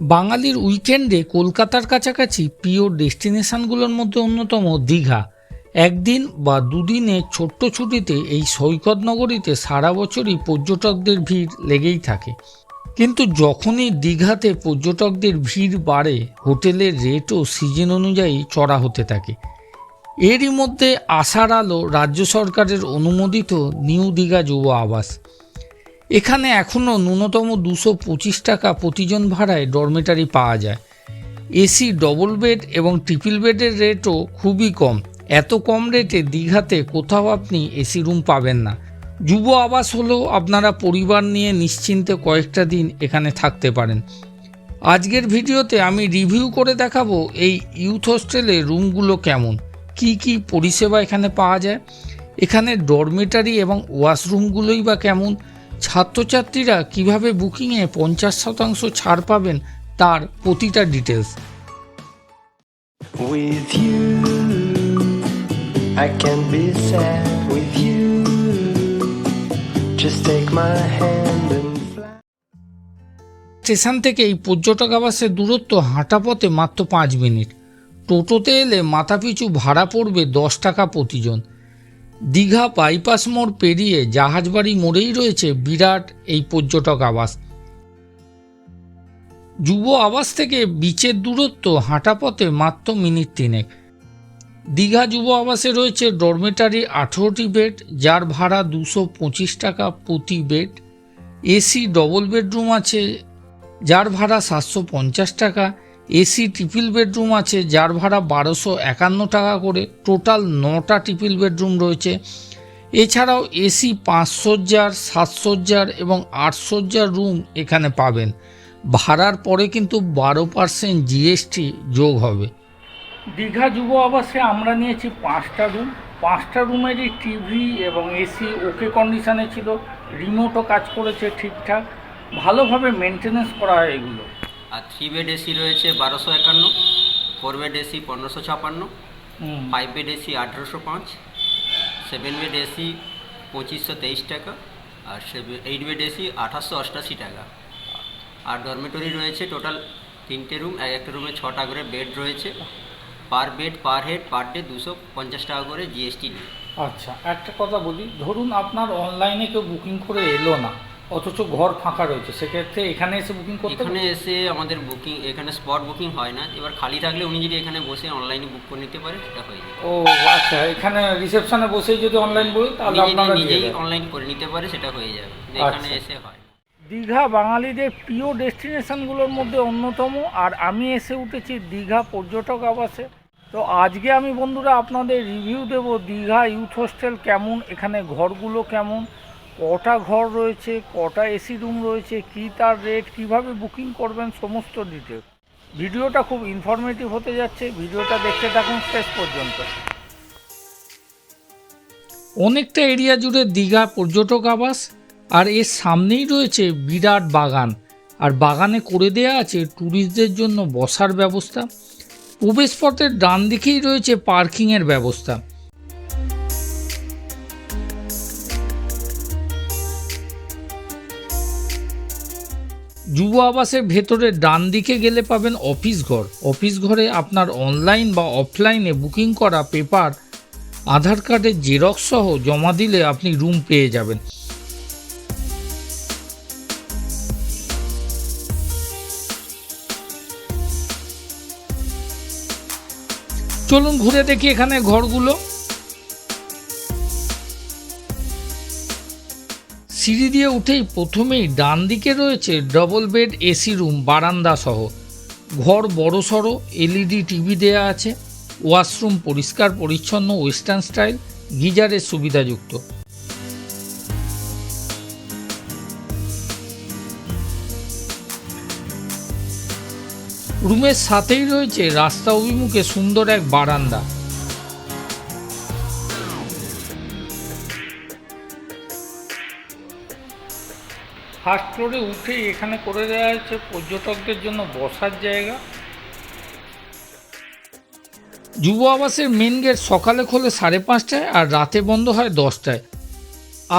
বাঙালির উইকেন্ডে কলকাতার কাছাকাছি প্রিয় ডেস্টিনেশনগুলোর মধ্যে অন্যতম দীঘা। একদিন বা দুদিনের ছোট্ট ছুটিতে এই সৈকত নগরীতে সারা বছরই পর্যটকদের ভিড় লেগেই থাকে। কিন্তু যখনই দীঘাতে পর্যটকদের ভিড় বাড়ে, হোটেলের রেটও সিজন অনুযায়ী চড়া হতে থাকে। এরই মধ্যে আসার আলো রাজ্য সরকারের অনুমোদিত নিউ দীঘা যুব আবাস। এখানে এখনও ন্যূনতম দুশো পঁচিশ টাকা প্রতিজন ভাড়ায় ডরমেটারি পাওয়া যায়। এসি, ডবল বেড এবং ট্রিপল বেডের রেটও খুবই কম। এত কম রেটে দীঘাতে কোথাও আপনি এসি রুম পাবেন না। যুব আবাস হলেও আপনারা পরিবার নিয়ে নিশ্চিন্তে কয়েকটা দিন এখানে থাকতে পারেন। আজকের ভিডিওতে আমি রিভিউ করে দেখাবো এই ইউথ হোস্টেলে রুমগুলো কেমন। কি কি পরিষেবা এখানে পাওয়া যায়? এখানে ডরমেটারি এবং ওয়াশরুমগুলোই বা কেমন? ছাত্রছাত্রীরা কীভাবে বুকিংয়ে পঞ্চাশ শতাংশ ছাড় পাবেন তার প্রতিটা details. With you, I can be sad with you. Just take my hand and station থেকে এই পর্যটক আবাসের দূরত্ব হাঁটা পথে মাত্র পাঁচ মিনিট। টোটোতে এলে মাথাপিছু ভাড়া পড়বে দশ টাকা প্রতিজন। দীঘা বাইপাস মোড় পেরিয়ে জাহাজবাড়ি মোড়েই রয়েছে বিরাট এই পর্যটক আবাস। যুব আবাস থেকে বিচের দূরত্ব হাঁটা পথে মাত্র মিনিট তিনেক। দীঘা যুব আবাসে রয়েছে ডরমেটারি আঠেরোটি বেড, যার ভাড়া দুশো পঁচিশ টাকা প্রতি বেড। এসি ডবল বেডরুম আছে, যার ভাড়া সাতশো পঞ্চাশ টাকা। এসি ট্রিপল বেডরুম আছে, যার ভাড়া বারোশো একান্ন টাকা করে। টোটাল নটা ট্রিপল বেডরুম রয়েছে। এছাড়াও এসি পাঁচ সজ্জার সাত সজ্জার এবং আট সজ্জার রুম এখানে পাবেন। ভাড়ার পরে কিন্তু বারো পার্সেন্ট জিএসটি যোগ হবে। দীঘা যুব আবাসে আমরা নিয়েছি পাঁচটা রুম। পাঁচটা রুমেরই টিভি এবং এসি ওকে কন্ডিশনে ছিল। রিমোটও কাজ করেছে ঠিকঠাক। ভালোভাবে মেনটেনেন্স করা হয় এগুলো। আর থ্রি বেড এসি রয়েছে বারোশো একান্ন ফোর বেড এসি পনেরোশো ছাপান্ন ফাইভ বেড এসি আঠেরোশো পাঁচ সেভেন বেড এসি পঁচিশশো তেইশ টাকা আর সেভেন এইট বেড এসি আঠাশশো অষ্টাশি টাকা। আর ডরমেটরি রয়েছে টোটাল তিনটে রুম এক একটা রুমে ছটা করে বেড রয়েছে। Per bed per head per day দুশো পঞ্চাশ টাকা করে জিএসটি আচ্ছা একটা কথা বলি ধরুন আপনার অনলাইনে কেউ বুকিং করে এলো না অথচ ঘর ফাঁকা রয়েছে। সেক্ষেত্রে এখানে এসে বুকিং করতে এখানে এসে আমাদের বুকিং এখানে স্পট বুকিং হয় না। এবার খালি থাকলে উনি যদি এখানে বসে অনলাইনে বুক করে নিতে পারে সেটা হয়ে যায় ও আচ্ছা এখানে রিসেপশনে বসেই যদি অনলাইন বলি তাহলে আপনারা নিজেই অনলাইন করে নিতে পারে সেটা হয়ে যাবে। এখানে আচ্ছা। এসে হয়। দীঘা বাঙালিদের প্রিয় ডেস্টিনেশনগুলোর মধ্যে অন্যতম আর আমি এসে উঠেছি দীঘা পর্যটক আবাসে। তো আজকে আমি বন্ধুরা আপনাদের রিভিউ দেব দীঘা ইউথ হোস্টেল কেমন এখানে ঘরগুলো কেমন কটা ঘর রয়েছে, কটা এসি রুম রয়েছে, কী তার রেট কীভাবে বুকিং করবেন, সমস্ত ডিটেল ভিডিওটা খুব ইনফরমেটিভ হতে যাচ্ছে, ভিডিওটা দেখতে থাকুন শেষ পর্যন্ত। অনেকটা এরিয়া জুড়ে দীঘা, পর্যটক আবাস, আর এর সামনেই রয়েছে বিরাট বাগান। আর বাগানে করে দেয়া আছে ট্যুরিস্টদের জন্য বসার ব্যবস্থা। প্রবেশপথের ডান দিকেই রয়েছে পার্কিংয়ের ব্যবস্থা। যুব আবাসের ভেতরে ডান দিকে গেলে পাবেন অফিস ঘর। অফিস ঘরে আপনার অনলাইন বা অফলাইনে বুকিং করা পেপার আধার কার্ডের জেরক্স সহ জমা দিলে আপনি রুম পেয়ে যাবেন। চলুন ঘুরে দেখি এখানে ঘরগুলো। সিঁড়ি দিয়ে উঠেই প্রথমেই ডান দিকে রয়েছে ডবল বেড এসি রুম বারান্দা সহ। ঘর বড় সড়ো এলইডি টিভি দেয়া আছে। ওয়াশরুম পরিষ্কার, পরিচ্ছন্ন, ওয়েস্টার্ন স্টাইল, গিজারের সুবিধাযুক্ত। রুমের সাথেই রয়েছে রাস্তা অভিমুখে সুন্দর এক বারান্দা। ফার্স্ট ফ্লোরে উঠে এখানে করে দেওয়া হয়েছে পর্যটকদের জন্য বসার জায়গা। যুব আবাসের মেন গেট সকালে খোলে সাড়ে পাঁচটায় আর রাতে বন্ধ হয় দশটায়।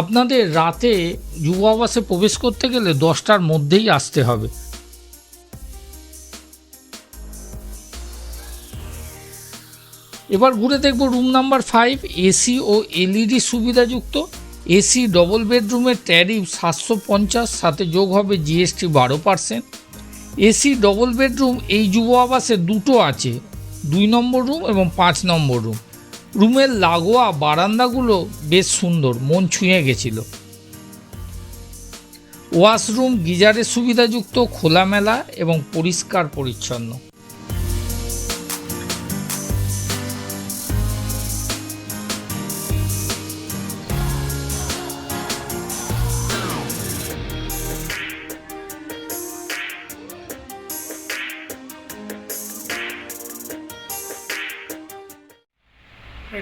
আপনাদের রাতে যুব আবাসে প্রবেশ করতে গেলে দশটার মধ্যেই আসতে হবে। এবার ঘুরে দেখব রুম নাম্বার ফাইভ এসি ও এলইডি সুবিধাযুক্ত। এসি ডবল বেডরুমের ট্যারিফ সাতশো পঞ্চাশ, সাথে যোগ হবে জিএসটি বারো পার্সেন্ট এসি ডবল বেডরুম এই যুব আবাসে দুটো আছে, দুই নম্বর রুম এবং পাঁচ নম্বর রুম রুমের লাগোয়া বারান্দাগুলো বেশ সুন্দর, মন ছুঁয়ে গেছিল। ওয়াশরুম গিজারের সুবিধাযুক্ত, খোলামেলা এবং পরিষ্কার পরিচ্ছন্ন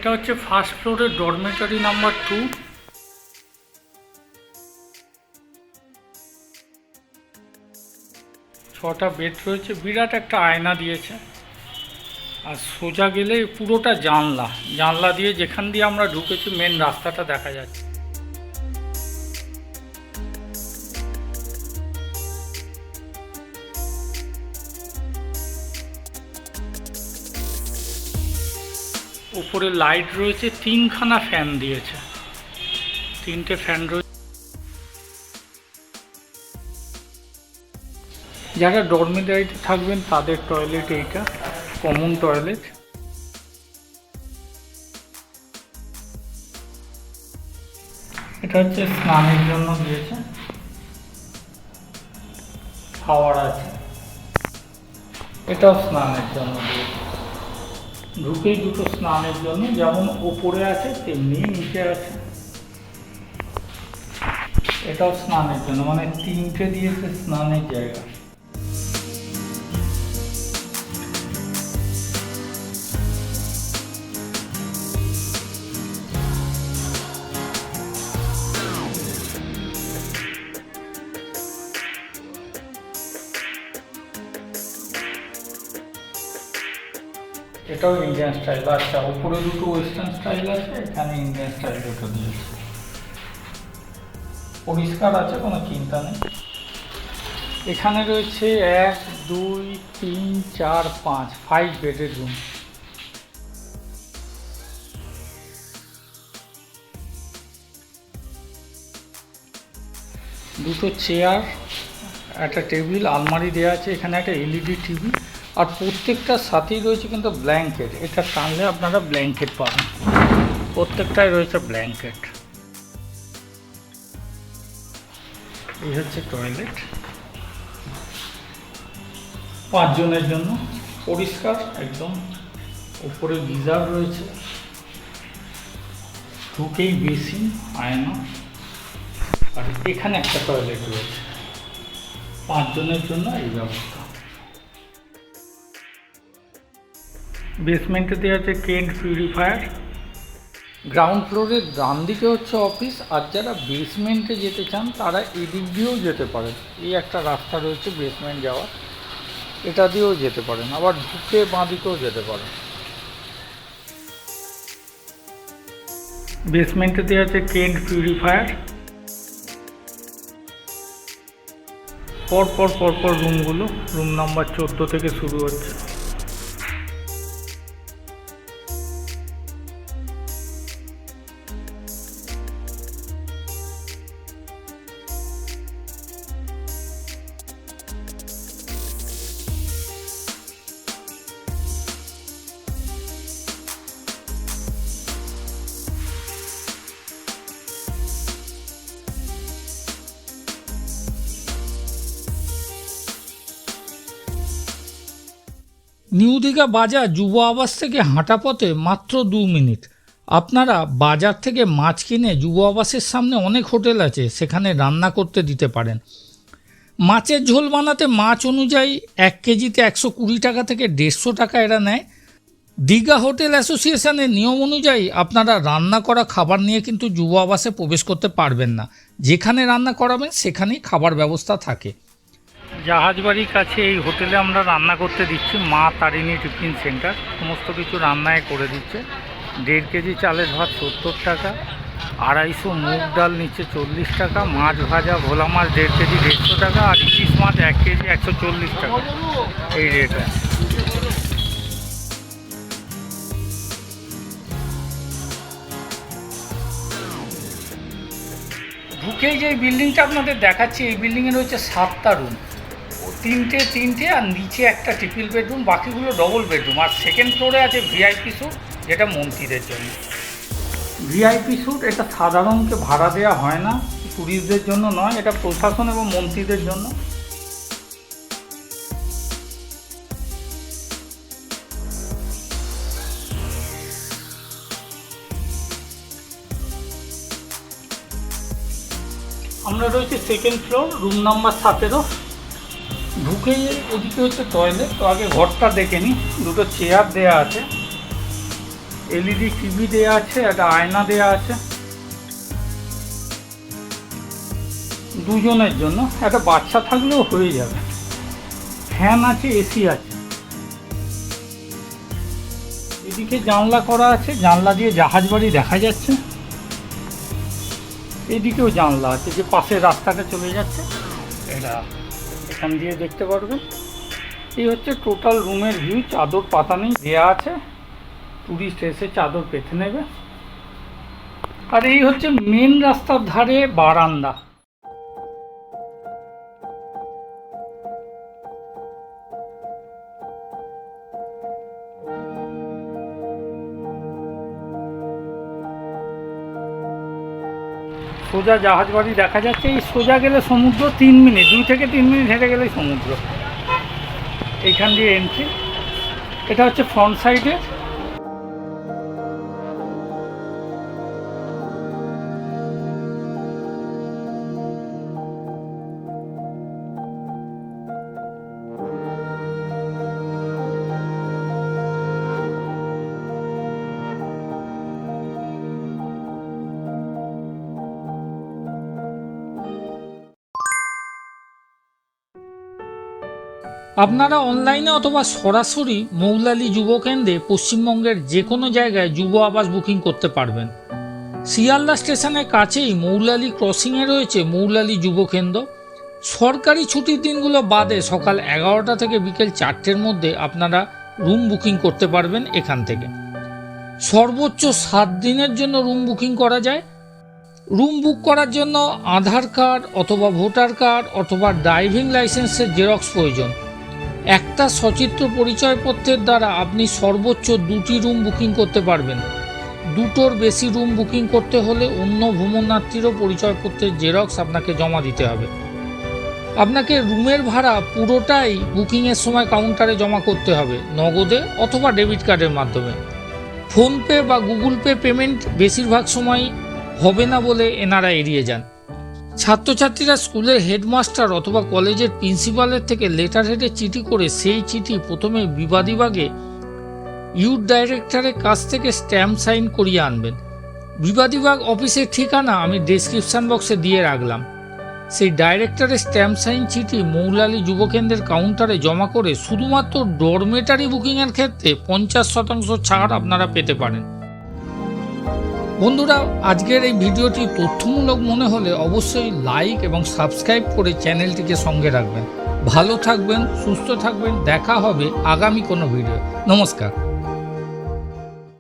এটা হচ্ছে ফার্স্ট ফ্লোরের ডরমেটরি নাম্বার টু ছটা বেড রয়েছে, বিরাট একটা আয়না দিয়েছে। আর সোজা গেলে পুরোটা জানলা জানলা দিয়ে যেখান দিয়ে আমরা ঢুকেছি মেন রাস্তাটা দেখা যাচ্ছে। উপরে লাইট রয়েছে, তিনখানা ফ্যান দিয়েছে। তিনটে ফ্যান রয়েছে যারা ডরমিটারিতে থাকবেন, তাদের টয়লেট এইটা কমন টয়লেট এটা হচ্ছে স্নানের জন্য দিয়েছে। খাওয়ার আছে। এটাও স্নানের জন্য দিয়েছে। ঢুকেই দুটো স্নানের জন্য, যেমন উপরে আছে, তেমনি নিচে আছে। এটাও স্নানের জন্য মানে তিনটে দিয়েছে স্নানের জায়গা। এটাও ইন্ডিয়ান স্টাইল আচ্ছা উপরে দুটো ওয়েস্টার্ন স্টাইল আছে, এখানে ইন্ডিয়ান স্টাইল দুটো দিয়েছে। পরিষ্কার আছে কোনো চিন্তা নেই? এখানে রয়েছে এক, দুই, তিন, চার, পাঁচ ফাইভ বেডের রুম দুটো চেয়ার একটা টেবিল, আলমারি দেওয়া আছে, এখানে একটা এলইডি টিভি আর প্রত্যেকটার সাথেই রয়েছে কিন্তু ব্ল্যাঙ্কেট এটা টানলে আপনারা ব্ল্যাঙ্কেট পাবেন। প্রত্যেকটাই রয়েছে ব্ল্যাঙ্কেট এই হচ্ছে টয়লেট পাঁচজনের জন্য পরিষ্কার, একদম উপরে গিজার রয়েছে। ঢুকেই বেসিন, আয়না। আর এখানে একটা টয়লেট রয়েছে। পাঁচজনের জন্য এই ব্যবস্থা। বেসমেন্টে দেওয়া আছে কেন্ট পিউরিফায়ার গ্রাউন্ড ফ্লোরের ডান দিকে হচ্ছে অফিস আর যারা বেসমেন্টে যেতে চান তারা এদিক দিয়েও যেতে পারেন। এই একটা রাস্তা রয়েছে বেসমেন্ট যাওয়ার। এটা দিয়েও যেতে পারেন আবার ঢুকে বাঁ দিকেও যেতে পারেন। বেসমেন্টে দেওয়া আছে কেন্ট পিউরিফায়ার পর পর পর পর রুমগুলো রুম নাম্বার চোদ্দ থেকে শুরু হচ্ছে। নিউ দীঘা বাজার যুব আবাস থেকে হাঁটা পথে মাত্র দু মিনিট। আপনারা বাজার থেকে মাছ কিনে যুব আবাসের সামনে অনেক হোটেল আছে, সেখানে রান্না করতে দিতে পারেন। মাছের ঝোল বানাতে মাছ অনুযায়ী এক কেজিতে একশো কুড়ি টাকা থেকে দেড়শো টাকা এরা নেয়। দীঘা হোটেল অ্যাসোসিয়েশনের নিয়ম অনুযায়ী আপনারা রান্না করা খাবার নিয়ে কিন্তু যুব আবাসে প্রবেশ করতে পারবেন না। যেখানে রান্না করাবেন, সেখানেই খাবার ব্যবস্থা থাকে। জাহাজবাড়ির কাছে এই হোটেলে আমরা রান্না করতে দিচ্ছি মা তারিণী টিফিন সেন্টার। সমস্ত কিছু রান্নায় করে দিচ্ছে। দেড় কেজি চালের ভাত সত্তর টাকা, আড়াইশো মুগ ডাল নিচ্ছে চল্লিশ টাকা, মাছ ভাজা ভোলা মাছ দেড় কেজি দেড়শো টাকা, আর ইলিশ মাছ এক কেজি একশো চল্লিশ টাকা। এই রেট আছে। ঢুকেই যে বিল্ডিংটা আপনাদের দেখাচ্ছি, এই বিল্ডিংয়ের রয়েছে সাতটা রুম তিনটে তিনটে আর নিচে একটা ট্রিপল বেডরুম বাকিগুলো ডবল বেডরুম আর সেকেন্ড ফ্লোরে আছে ভিআইপি স্যুট যেটা মন্ত্রীদের জন্য। ভিআইপি স্যুট এটা সাধারণকে ভাড়া দেওয়া হয় না ট্যুরিস্টদের জন্য নয়, এটা প্রশাসন এবং মন্ত্রীদের জন্য। আমরা রয়েছে সেকেন্ড ফ্লোর রুম নাম্বার সতেরো। ঢুকেই ওদিকে হচ্ছে টয়লেট তো আগে ঘরটা দেখে নিই দুটো চেয়ার দেয়া আছে। এলইডি টিভি দেয়া আছে, একটা আয়না দেয়া আছে। দুজনের জন্য। একটা বাচ্চা থাকলেও হয়ে যাবে। ফ্যান আছে এসি আছে। এদিকে জানলা করা আছে। জানলা দিয়ে জাহাজ বাড়ি দেখা যাচ্ছে। এদিকেও জানলা আছে, যে পাশের রাস্তাটা চলে যাচ্ছে। এটা এখান দিয়ে দেখতে পারবেন। এই হচ্ছে টোটাল রুমের ভিউ চাদর পাতা নেই দেওয়া আছে। টুরিস্ট এসে চাদর পেতে নেবে। আর এই হচ্ছে মেন রাস্তার ধারে বারান্দা। সোজা জাহাজ বাড়ি দেখা যাচ্ছে, এই সোজা গেলে সমুদ্র তিন মিনিট, দুই থেকে তিন মিনিট হেঁটে গেলেই সমুদ্র। এইখান দিয়ে এন্ট্রি এটা হচ্ছে ফ্রন্ট সাইডে আপনারা অনলাইনে অথবা সরাসরি মৌলালি যুব কেন্দ্রে পশ্চিমবঙ্গের যে কোনো জায়গায় যুব আবাস বুকিং করতে পারবেন। শিয়ালদা স্টেশনের কাছেই মৌলালি ক্রসিংয়ে রয়েছে মৌলালি যুব কেন্দ্র। সরকারি ছুটির দিনগুলো বাদে সকাল এগারোটা থেকে বিকেল চারটের মধ্যে আপনারা রুম বুকিং করতে পারবেন এখান থেকে। সর্বোচ্চ সাত দিনের জন্য রুম বুকিং করা যায়। রুম বুক করার জন্য আধার কার্ড অথবা ভোটার কার্ড অথবা ড্রাইভিং লাইসেন্সের জেরক্স প্রয়োজন। একটা সচিত্র পরিচয়পত্রের দ্বারা আপনি সর্বোচ্চ দুটি রুম বুকিং করতে পারবেন। দুটোর বেশি রুম বুকিং করতে হলে অন্য ভ্রমণার্থীরও পরিচয়পত্রের জেরক্স আপনাকে জমা দিতে হবে। আপনাকে রুমের ভাড়া পুরোটাই বুকিংয়ের সময় কাউন্টারে জমা করতে হবে, নগদে অথবা ডেবিট কার্ডের মাধ্যমে। ফোনপে বা গুগল পে পেমেন্ট বেশিরভাগ সময় হবে না বলে এনারা এড়িয়ে যান। ছাত্রছাত্রীরা স্কুলের হেডমাস্টার অথবা কলেজের প্রিন্সিপালের থেকে লেটার হেডে চিঠি করে সেই চিঠি প্রথমে বিবাদীবাগে ইউথ ডাইরেক্টরের কাছ থেকে স্ট্যাম্প সাইন করিয়ে আনবেন। বিবাদীবাগ অফিসের ঠিকানা আমি ডেসক্রিপশন বক্সে দিয়ে রাখলাম। সেই ডাইরেক্টরের স্ট্যাম্প সাইন চিঠি মৌলালি যুবকেন্দ্রের কাউন্টারে জমা করে শুধুমাত্র ডরমেটারি বুকিংয়ের ক্ষেত্রে পঞ্চাশ শতাংশ ছাড় আপনারা পেতে পারেন। বন্ধুরা, আজকের এই ভিডিওটি তথ্যমূলক মনে হলে অবশ্যই লাইক এবং সাবস্ক্রাইব করে চ্যানেলটিকে সঙ্গে রাখবেন। ভালো থাকবেন, সুস্থ থাকবেন, দেখা হবে আগামী কোনো ভিডিও। নমস্কার।